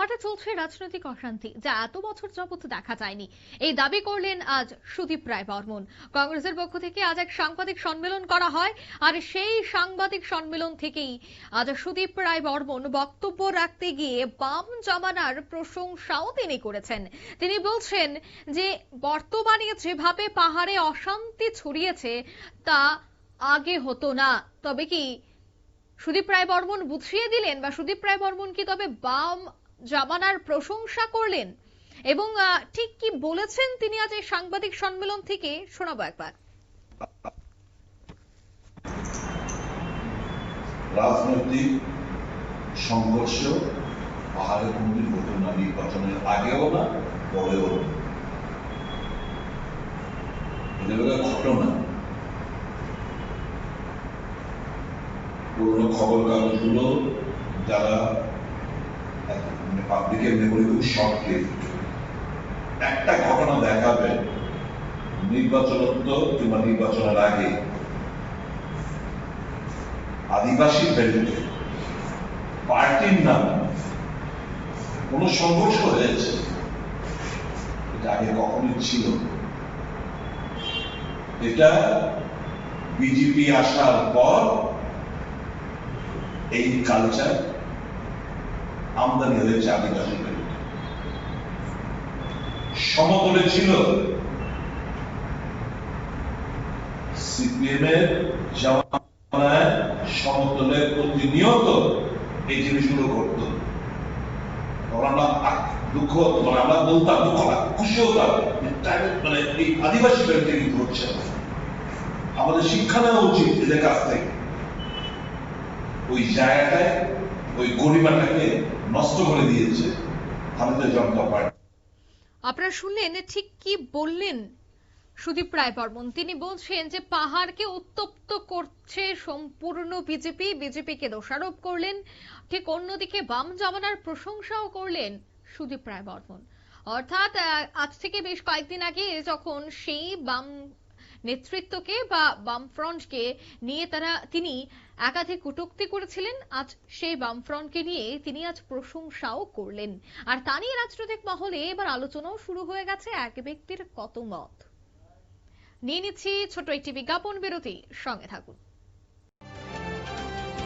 পাহাড়ে চলছে রাজনৈতিক অশান্তি, যা এত বছর যাবত দেখা যায়নি। এই দাবি করলেন আজ সুদীপ রায় বর্মন। কংগ্রেসের পক্ষ থেকে আজ এক সাংবাদিক সম্মেলন করা হয়, আর সেই সাংবাদিক সম্মেলন থেকেই আজ সুদীপ রায় বর্মন বক্তব্য রাখতে গিয়ে বাম জামানার প্রশংসাও তিনি করেছেন। তিনি বলছেন যে, বর্তমানে যেভাবে পাহাড়ে অশান্তি ছড়িয়েছে, তা আগে হতো না। তবে কি সুদীপ রায় বর্মন বুঝিয়ে দিলেন, বা সুদীপ রায় বর্মন কি তবে বাম জামানার প্রশংসা করলেন। এবং ঠিক কি বলেছেন তিনি আজ এই সাংবাদিক সম্মেলন থেকে? শোনাবো একবার। রাজনৈতিক সংঘর্ষ পাহাড়ের কোনদিন হতো না নির্বাচনের আগেও না, পরেও এটা ঘটনা পুরোনো খবর কাগজগুলো যারা পাবলিকের মেমোরি খুব শর্টলি একটা ঘটনা দেখাবে নির্বাচনোত্তর কিংবা নির্বাচনের আগে। আদিবাসী বেল্টে পার্টির নামে কোন সংঘর্ষ হয়েছে, এটা আগে কখনোই ছিল এটা বিজেপি আসার পর এই কালচার আমদানি হয়েছে আদিবাসী বেল্টে সমতলে ছিল সিপিএম এর জামানায় সমতলে প্রতিনিয়ত এই জিনিসগুলো ঘটতো। আমরা দুঃখ মানে আমরা বলতাম, দুঃখ না খুশি হতাম মানে এই আদিবাসী বেল্টে কিন্তু হচ্ছে। আমাদের শিক্ষা নেওয়া উচিত এদের কাছ থেকে। ওই জায়গাটায় ওই গরিমাটাকে নষ্ট করে দিয়েছে ভারতীয় জনতা পার্টি। আপনারা শুনলেন ঠিক কি বললেন সুদীপ রায় বর্মন তিনি বলছেন যে পাহাড়কে উত্তপ্ত করছে সম্পূর্ণ বিজেপি। বিজেপিকে দোষারোপ করলেন, ঠিক অন্যদিকে বাম জামানার প্রশংসাও করলেন সুদীপ রায় বর্মন অর্থাৎ আজ থেকে বেশ কয়েকদিন আগে যখন সেই বাম নেতৃত্বকে বা বামফ্রন্টকে নিয়ে তারা, তিনি একাধিক কটূক্তি করেছিলেন। আজ সেই বামফ্রন্টকে নিয়ে তিনি আজ প্রশংসাও করলেন। আর তা নিয়ে রাজনৈতিক মহলে এবার আলোচনাও শুরু হয়ে গেছে এক ব্যক্তির কত মত। নিয়ে নিচ্ছি ছোট একটি বিজ্ঞাপন বিরতি। সঙ্গে থাকুন।